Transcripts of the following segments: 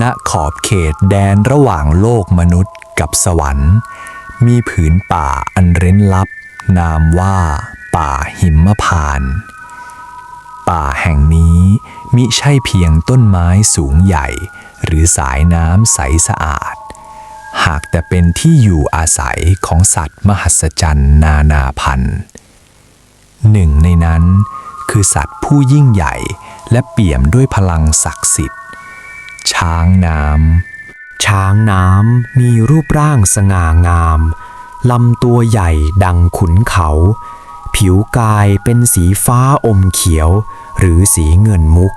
ณขอบเขตแดนระหว่างโลกมนุษย์กับสวรรค์ มีผืนป่าอันเร้นลับ นามว่าป่าหิมพานต์ป่าแห่งนี้มิใช่เพียงต้นไม้สูงใหญ่ หรือสายน้ำใสสะอาด หากแต่เป็นที่อยู่อาศัยของสัตว์มหัศจรรย์นานาพันธุ์หนึ่งในนั้นคือสัตว์ผู้ยิ่งใหญ่และเปี่ยมด้วยพลังศักดิ์สิทธิ์ ช้างน้ำ ช้างน้ำมีรูปร่างสง่างามลำตัวใหญ่ดังขุนเขา ผิวกายเป็นสีฟ้าอมเขียว หรือสีเงินมุก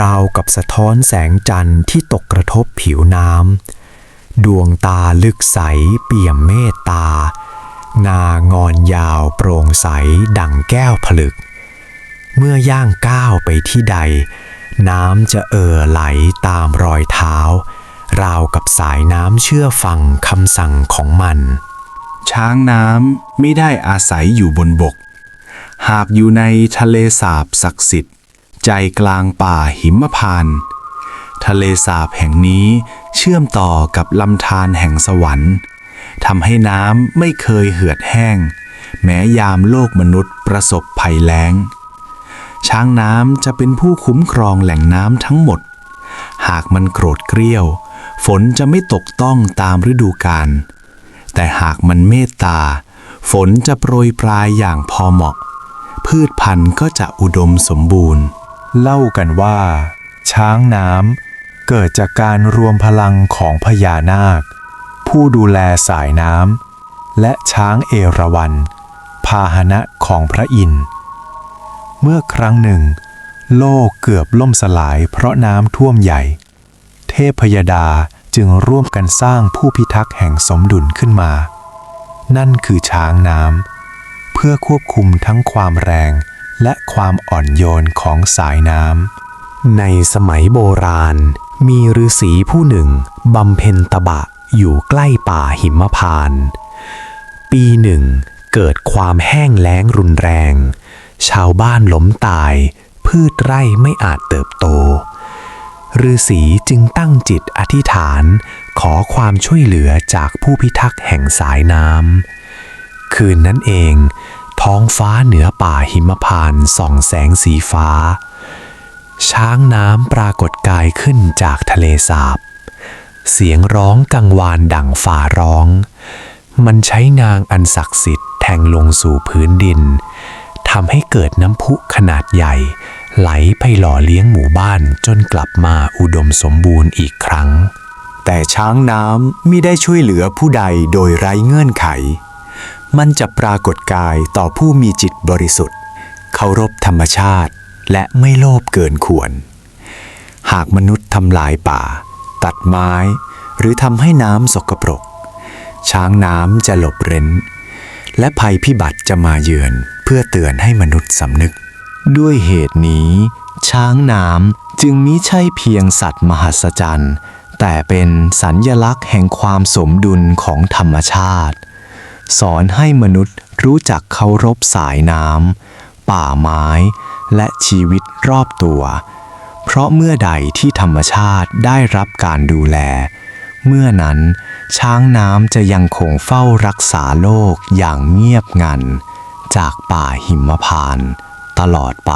ราวกับสะท้อนแสงจันทร์ที่ตกกระทบผิวน้ำ ดวงตาลึกใสเปี่ยมเมตตางางอนยาวโปร่งใสดังแก้วผลึก เมื่อย่างก้าวไปที่ใด น้ำจะเอ่อไหลตามรอยเท้า ราวกับสายน้ำเชื่อฟังคำสั่งของมัน ช้างน้ำไม่ได้อาศัยอยู่บนบก หากอยู่ในทะเลสาบศักดิ์สิทธิ์ ใจกลางป่าหิมพานทะเลสาบแห่งนี้เชื่อมต่อกับลำธารแห่งสวรรค์ทำให้น้ำไม่เคยเหือดแห้ง แม้ยามโลกมนุษย์ประสบภัยแล้ง ช้างน้ำจะเป็นผู้คุ้มครองแหล่งน้ำทั้งหมด หากมันโกรธเกรี้ยว ฝนจะไม่ตกต้องตามฤดูกาลแต่หากมันเมตตา ฝนจะโปรยปลายอย่างพอเหมาะ พืชพันธุ์ก็จะอุดมสมบูรณ์ เล่ากันว่า ช้างน้ำเกิดจากการรวมพลังของพญานาค ผู้ดูแลสายน้ำและช้างเอราวัณพาหนะของพระอินทร์ เมื่อครั้งหนึ่ง โลกเกือบล่มสลายเพราะน้ำท่วมใหญ่ เทพพยดาจึงร่วมกันสร้างผู้พิทักษ์แห่งสมดุลขึ้นมา นั่นคือช้างน้ำเพื่อควบคุมทั้งความแรง และความอ่อนโยนของสายน้ำในสมัยโบราณ มีฤาษีผู้หนึ่งบำเพ็ญตบะอยู่ใกล้ป่าหิมพานต์ปีหนึ่งเกิดความแห้งแล้งรุนแรง ชาวบ้านล้มตาย พืชไร่ไม่อาจเติบโตฤาษีจึงตั้งจิตอธิษฐาน ขอความช่วยเหลือจากผู้พิทักษ์แห่งสายน้ำคืนนั้นเอง ท้องฟ้าเหนือป่าหิมพานส่องแสงสีฟ้า ช้างน้ำปรากฏกายขึ้นจากทะเลสาบ เสียงร้องกังวานดังฝ่าร้อง มันใช้นางอันศักดิ์สิทธิ์แทงลงสู่พื้นดิน ทำให้เกิดน้ำพุขนาดใหญ่ ไหลไปหล่อเลี้ยงหมู่บ้านจนกลับมาอุดมสมบูรณ์อีกครั้ง แต่ช้างน้ำมิได้ช่วยเหลือผู้ใดโดยไร้เงื่อนไข มันจะปรากฏกายต่อผู้มีจิตบริสุทธิ์ เคารพธรรมชาติและไม่โลภเกินควร หากมนุษย์ทำลายป่า ตัดไม้ หรือทำให้น้ำสกปรก ช้างน้ำจะหลบเร้น และภัยพิบัติจะมาเยือนเพื่อเตือนให้มนุษย์สำนึก ด้วยเหตุนี้ ช้างน้ำจึงมิใช่เพียงสัตว์มหัศจรรย์ แต่เป็นสัญญลักษณ์แห่งความสมดุลของธรรมชาติ สอนให้มนุษย์รู้จักเคารพสายน้ำป่าไม้ และชีวิตรอบตัว เพราะเมื่อใดที่ธรรมชาติได้รับการดูแล เมื่อนั้น ช้างน้ำจะยังคงเฝ้ารักษาโลกอย่างเงียบงัน จากป่าหิมพานต์ตลอดไป